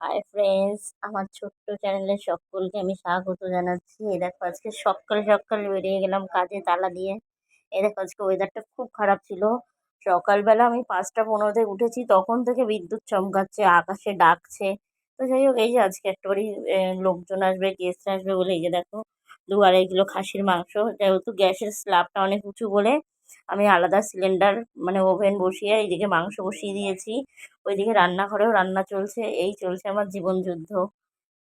Hi friends আমার ছোট্ট চ্যানেলে সকলকে আমি স্বাগত জানাচ্ছি। এ দেখো, আজকে সকালে সকালে বেরিয়ে গেলাম কাজে তালা দিয়ে। এ দেখো, আজকে ওয়েদারটা খুব খারাপ ছিল। সকালবেলা আমি পাঁচটা পনেরোতে উঠেছি, তখন থেকে বিদ্যুৎ চমকাচ্ছে, আকাশে ডাকছে। তো যাই হোক, এই যে আজকে একটাবারই লোকজন আসবে গেস্ট আসবে বলে এই যে দেখো দু আড়াই কিলো খাসির মাংস। যেহেতু গ্যাসের স্ল্যাবটা অনেক উঁচু বলে আমি আলাদা সিলিন্ডার মানে ওভেন বসিয়ে এইদিকে মাংস বসিয়ে দিয়েছি। ওইদিকে রান্নাঘরেও রান্না চলছে, এই চলছে আমার জীবন যুদ্ধ।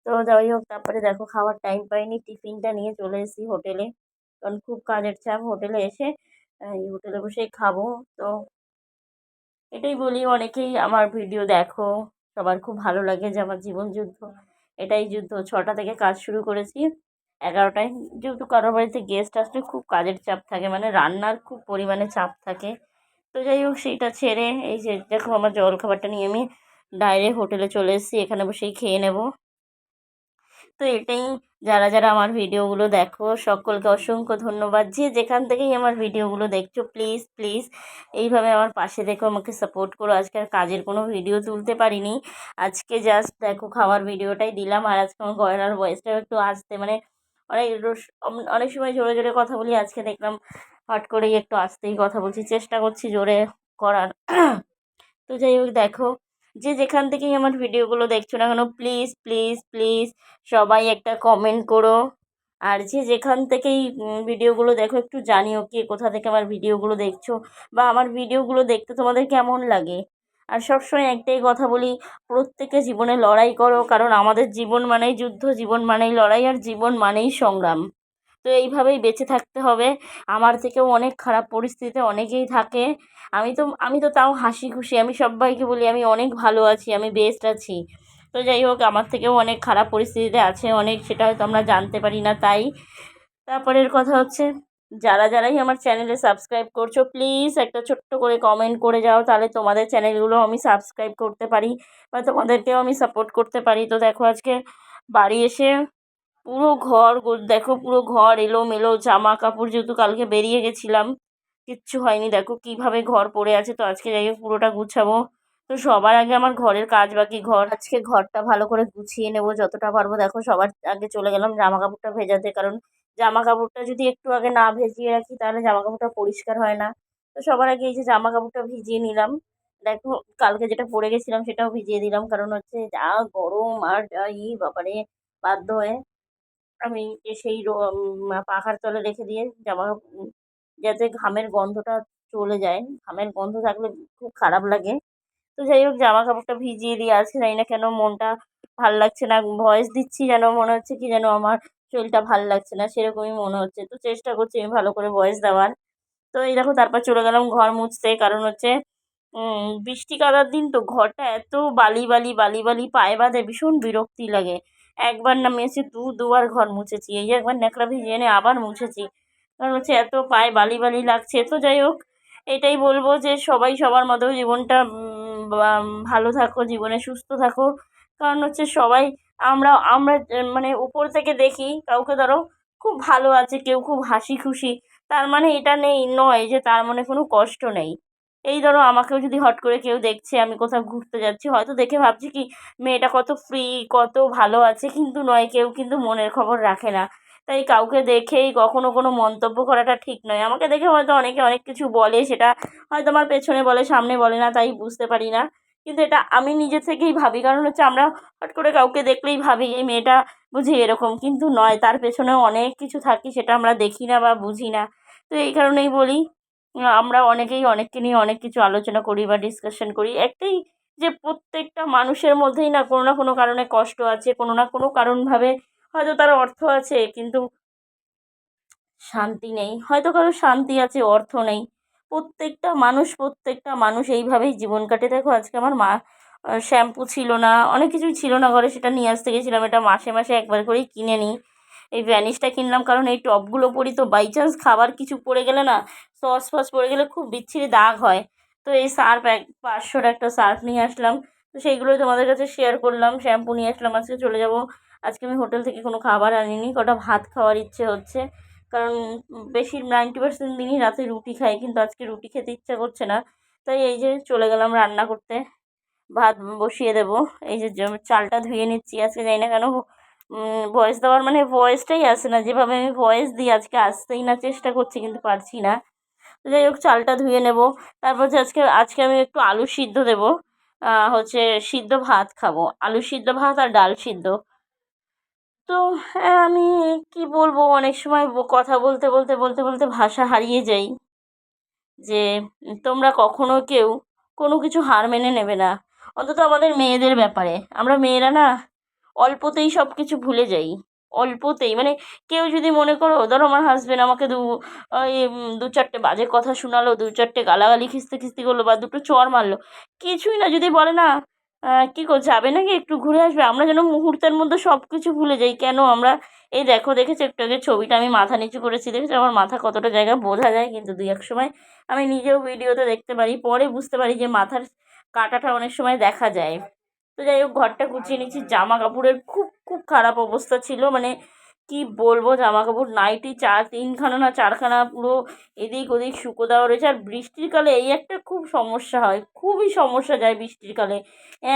তো যাই হোক, তারপরে দেখো খাওয়ার টাইম পাইনি, টিফিনটা নিয়ে চলে এসেছি হোটেলে। কারণ খুব কাজের চাপ হোটেলে এসে এই হোটেলে বসেই খাব। তো এটাই বলি, অনেকেই আমার ভিডিও দেখো, সবার খুব ভালো লাগে যে আমার জীবন যুদ্ধ। এটাই যুদ্ধ, ছটা থেকে কাজ শুরু করেছি। এগারোটায় যেহেতু কারোর বাড়িতে গেস্ট আসলে খুব কাজের চাপ থাকে মানে রান্নার খুব পরিমাণে চাপ থাকে। তো যাই হোক, সেইটা ছেড়ে এই যে দেখো আমার জলখাবারটা নিয়ে আমি ডাইরেক্ট হোটেলে চলে এসেছি, এখানে বসেই খেয়ে নেব। তো এটাই, যারা যারা আমার ভিডিওগুলো দেখো, সকলকে অসংখ্য ধন্যবাদ। যে যেখান থেকেই আমার ভিডিওগুলো দেখছ প্লিজ প্লিজ এইভাবে আমার পাশে দেখো, আমাকে সাপোর্ট করো। আজকে আর কাজের কোনো ভিডিও তুলতে পারিনি। আজকে জাস্ট দেখো, খাওয়ার ভিডিওটাই দিলাম। আর আজকে আমার গয়নার বয়সটাও একটু আসতে মানে অনেক অনেক সময় জোরে জোরে কথা বলি। আজকে দেখলাম হট করেই একটু আসতেই কথা বলছি, চেষ্টা করছি জোরে করার। তো যাই হোক, দেখো, যে যেখান থেকেই আমার ভিডিওগুলো দেখছ না কেন প্লিজ প্লিজ প্লিজ সবাই একটা কমেন্ট করো। আর যে যেখান থেকেই ভিডিওগুলো দেখো, একটু জানিও কে কোথা থেকে আমার ভিডিওগুলো দেখছ। বা আমার ভিডিওগুলো দেখতে তোমাদের কেমন লাগে? আর সবসময় একটাই কথা বলি, প্রত্যেকে জীবনে লড়াই করো, কারণ আমাদের জীবন মানেই যুদ্ধ, জীবন মানেই লড়াই, আর জীবন মানেই সংগ্রাম। তো এইভাবেই বেঁচে থাকতে হবে। আমার থেকেও অনেক খারাপ পরিস্থিতিতে অনেকেই থাকে। আমি তো আমি তো তাও হাসি খুশি আমি সবাইকে বলি, আমি অনেক ভালো আছি, আমি বেস্ট আছি। তো যাই হোক, আমার থেকেও অনেক খারাপ পরিস্থিতিতে আছে অনেক, সেটা হয়তো আমরা জানতে পারি না তাই। তারপরের কথা হচ্ছে যারা, যারাই আমার চ্যানেলে সাবস্ক্রাইব করছ প্লিজ একটা ছোট্ট করে কমেন্ট করে যাও, তাহলে তোমাদের চ্যানেলগুলো আমি সাবস্ক্রাইব করতে পারি বা তোমাদেরকেও আমি সাপোর্ট করতে পারি। তো দেখো আজকে বাড়ি এসে পুরো ঘর দেখো পুরো ঘর এলোমেলো জামা কাপড় যেহেতু কালকে বেরিয়ে গেছিলাম, কিচ্ছু হয়নি। দেখো কীভাবে ঘর পড়ে আছে, তো আজকে যাই পুরোটা গুছাবো। তো সবার আগে আমার ঘরের কাজ বাকি, ঘর, আজকে ঘরটা ভালো করে গুছিয়ে নেব যতটা পারব। দেখো সবার আগে চলে গেলাম জামা কাপড়টা ভেজাতে, কারণ জামা কাপড়টা যদি একটু আগে না ভেজিয়ে রাখি, তাহলে জামা কাপড়টা পরিষ্কার হয় না। তো সবার আগে এই যে জামা কাপড়টা ভিজিয়ে নিলাম। দেখো, কালকে যেটা পরে গেছিলাম সেটাও ভিজিয়ে দিলাম, কারণ হচ্ছে যা গরম আর যা ই ব্যাপারে বাধ্য হয়ে আমি সেই পাখার তলে রেখে দিয়ে জামা যাতে ঘামের গন্ধটা চলে যায়। ঘামের গন্ধ থাকলে খুব খারাপ লাগে। তো যাই হোক জামা কাপড়টা ভিজিয়ে দিয়ে, আজকে জানি না কেন মনটা ভালো লাগছে না, ভয়েস দিচ্ছি যেন, মনে হচ্ছে কি যেন আমার শরীরটা ভালো লাগছে না, সেরকমই মনে হচ্ছে। তো চেষ্টা করছি আমি ভালো করে ভয়েস দেওয়ার। তো এই দেখো, তারপর চলে গেলাম ঘর মুছতে। কারণ হচ্ছে বৃষ্টি কাদার দিন তো ঘরটা এত বালি বালি বালি বালি, পায়ে বাঁধে, ভীষণ বিরক্তি লাগে। একবার নামিয়েছি দু, দুবার ঘর মুছেছি। এই একবার ন্যাকড়া ভিজিয়ে এনে আবার মুছেছি। কারণ হচ্ছে, এত পায়ে বালি বালি লাগছে। তো যাই হোক, এটাই বলব যে সবাই সবার মতো জীবনটা ভালো থাকো, জীবনে সুস্থ থাকো। কারণ হচ্ছে সবাই আমরা আমরা মানে উপর থেকে দেখি কাউকে ধরো খুব ভালো আছে, কেউ খুব হাসি খুশি, তার মানে এটা নেই, নয় যে তার মনে কোনো কষ্ট নেই। এই ধরো আমাকেও যদি হট করে কেউ দেখছে, আমি কোথাও ঘুরতে যাচ্ছি, হয়তো দেখে ভাবছি কি মেয়েটা কত ফ্রি কত ভালো আছে, কিন্তু নয়, কেউ কিন্তু মনের খবর রাখে না। তাই কাউকে দেখেই কখনো কোনো মন্তব্য করাটা ঠিক নয়। আমাকে দেখে হয়তো অনেকে অনেক কিছু বলে, সেটা হয়তো আমার পেছনে বলে, সামনে বলে না, তাই বুঝতে পারি না। কিন্তু এটা আমি নিজে থেকেই ভাবি। কারণ হচ্ছে আমরা হট করে কাউকে দেখলেই ভাবি, এই মেয়েটা বুঝি এরকম। কিন্তু নয়, তার পেছনেও অনেক কিছু থাকি সেটা আমরা দেখি না বা বুঝি না। তো এই কারণেই বলি আমরা অনেকেই অনেককে নিয়ে অনেক কিছু আলোচনা করি বা ডিসকাশন করি। একটাই যে প্রত্যেকটা মানুষের মধ্যেই না কোনো না কোনো কারণে কষ্ট আছে, কোনো না কোনো কারণভাবে হয়তো তার অর্থ আছে, কিন্তু শান্তি নেই। হয়তো কারও শান্তি আছে, অর্থ নেই। প্রত্যেকটা মানুষ প্রত্যেকটা মানুষ এইভাবেই জীবন কাটে। দেখো, আজকে আমার মা শ্যাম্পু ছিল না, অনেক কিছুই ছিল না ঘরে, সেটা নিয়ে আসতে গেছিলাম এটা মাসে মাসে একবার করেই কিনে নিই। এই ভ্যানিশটা কিনলাম, কারণ এই টপগুলো পরি তো বাই চান্স খাবার কিছু পড়ে গেলে না সস ফস পড়ে গেলে খুব বিচ্ছিরি দাগ হয়। তো এই সার্ফ এক, পাঁচশোর একটা সার্ফ নিয়ে আসলাম, তো সেইগুলোই তোমাদের কাছে শেয়ার করলাম, শ্যাম্পু নিয়ে আসলাম, আজকে চলে যাব। আজকে আমি হোটেল থেকে কোনো খাবার আনিনি, কটা ভাত খাওয়ার ইচ্ছে হচ্ছে। কারণ বেশি নাইনটি পার্সেন্ট দিনই রাতে রুটি খাই, কিন্তু আজকে রুটি খেতে ইচ্ছা করছে না। তাই এই যে চলে গেলাম রান্না করতে। ভাত বসিয়ে দেবো। এই যে চালটা ধুয়ে নিচ্ছি, আজকে জানি না কেন ভয়েস দেওয়ার মানে ভয়েসটাই আসে না। যেভাবে আমি ভয়েস দিই, আজকে আসতেই না, চেষ্টা করছি, কিন্তু পারছি না। যাই হোক, চালটা ধুয়ে নেব। তারপর যে আজকে আজকে আমি একটু আলু সিদ্ধ দেবো। হচ্ছে সিদ্ধ ভাত খাব। আলু সিদ্ধ ভাত আর ডাল সিদ্ধ। তো হ্যাঁ, আমি কি বলব? অনেক সময় কথা বলতে বলতে বলতে বলতে ভাষা হারিয়ে যাই। যে তোমরা কখনো কেউ কোনো কিছু হার মেনে নেবে না। অন্তত আমাদের মেয়েদের ব্যাপারে। আমরা মেয়েরা না অল্পতেই সব কিছু ভুলে যাই। অল্পতেই। মানে কেউ যদি মনে করো ধরো আমার হাজবেন্ড আমাকে দু দু চারটে বাজে কথা শোনালো দু চারটে গালাগালি খিস্তি খিস্তি করল বা দুটো চর মারলো কিছুই না। যদি বলে না কী কর যাবে নাকি? একটু ঘুরে আসবে। আমরা যেন মুহূর্তের মধ্যে সব কিছু ভুলে যাই। কেন আমরা, এই দেখো, দেখেছি? একটু আগে ছবিটা আমি মাথা নিচু করেছি। দেখেছি? আমার মাথা কতটা জায়গা বোঝা যায়? কিন্তু দুই এক সময় আমি নিজেও ভিডিওতে দেখতে পারি। পরে বুঝতে পারি যে মাথার কাটাটা অনেক সময় দেখা যায়। তো যাই হোক, ঘরটা গুছিয়ে নিচ্ছি। জামা কাপড়ের খুব খুব খারাপ অবস্থা ছিল। মানে কি বলব? জামা কাপড় নাইটি চার তিনখানা না চারখানা পুরো এদিক ওদিক শুকো দেওয়া রয়েছে। আর বৃষ্টির কালে এই একটা খুব সমস্যা হয়, খুবই সমস্যা যায় বৃষ্টির কালে।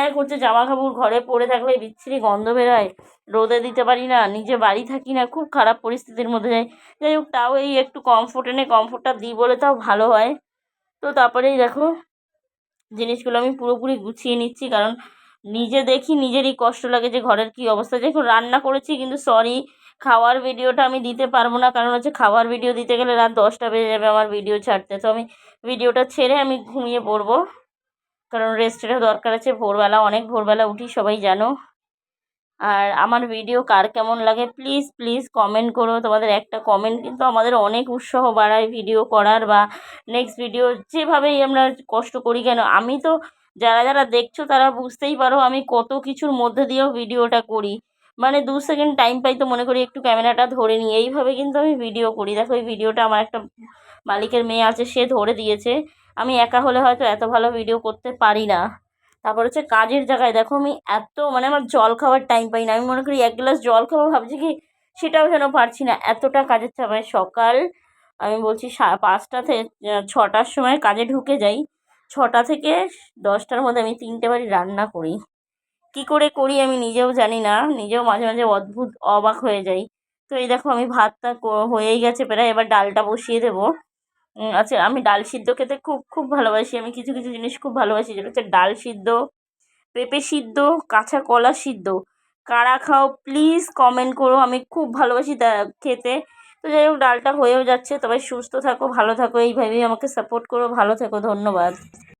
এক হচ্ছে জামা কাপড় ঘরে পড়ে থাকলে বিচ্ছিরি গন্ধ বেরোয়, রোদে দিতে পারি না, নিজে বাড়ি থাকি না, খুব খারাপ পরিস্থিতির মধ্যে যাই। যাই হোক, তাও এই একটু কমফোর্ট এনে কমফোর্টটা দিই বলে তাও ভালো হয়। তো তারপরেই দেখো, জিনিসগুলো আমি পুরোপুরি গুছিয়ে নিচ্ছি, কারণ নিজে দেখি, নিজেরই কষ্ট লাগে যে ঘরের কী অবস্থা। দেখুন রান্না করেছি কিন্তু সরি খাওয়ার ভিডিওটা আমি দিতে পারব না। কারণ হচ্ছে খাওয়ার ভিডিও দিতে গেলে রাত দশটা বেজে যাবে আমার ভিডিও ছাড়তে। তো আমি ভিডিওটা ছেড়ে আমি ঘুমিয়ে পড়ব। কারণ রেস্টেরও দরকার আছে। ভোরবেলা, অনেক ভোরবেলা উঠি, সবাই জানো। আর আমার ভিডিও কার কেমন লাগে প্লিজ প্লিজ কমেন্ট করো। তোমাদের একটা কমেন্ট কিন্তু আমাদের অনেক উৎসাহ বাড়ায় ভিডিও করার বা নেক্সট ভিডিও যেভাবেই আমরা কষ্ট করি কেন। আমি তো, যারা যারা দেখছ তারা বুঝতেই পারো আমি কত কিছুর মধ্যে দিয়েও ভিডিওটা করি। মানে দু সেকেন্ড টাইম পাই তো মনে করি একটু ক্যামেরাটা ধরে নিই। এইভাবে কিন্তু আমি ভিডিও করি। দেখো, এই ভিডিওটা আমার একটা মালিকের মেয়ে আছে, সে ধরে দিয়েছে। আমি একা হলে হয়তো এত ভালো ভিডিও করতে পারি না। তারপর হচ্ছে কাজের জায়গায় দেখো, আমি এত মানে আমার জল খাওয়ার টাইম পাই না। আমি মনে করি এক গ্লাস জল খাব, ভাবছি কি সেটাও যেন পারছি না। এতটা কাজের চাপ সকাল, আমি বলছি পাঁচটা থেকে ছটার সময় কাজে ঢুকে যাই। ছটা থেকে দশটার মধ্যে আমি তিনটে বাড়ি রান্না করি। কী করে করি আমি নিজেও জানি না, নিজেও মাঝে মাঝে অদ্ভুত অবাক হয়ে যাই। তো এই দেখো আমি ভাতটা হয়েই গেছে প্রায়, এবার ডালটা বসিয়ে দেবো। আচ্ছা আমি ডাল সিদ্ধ খেতে খুব খুব ভালোবাসি, আমি কিছু কিছু জিনিস খুব ভালোবাসি, যেটা হচ্ছে ডাল সিদ্ধ, পেঁপে সিদ্ধ, কাঁচা কলা সিদ্ধ। কারা খাও প্লিজ কমেন্ট করো, আমি খুব ভালোবাসি খেতে। তো যাই হোক, ডালটা হয়েও যাচ্ছে, তবে সুস্থ থাকো, ভালো থাকো, এইভাবেই আমাকে সাপোর্ট করো, ভালো থেকো, ধন্যবাদ।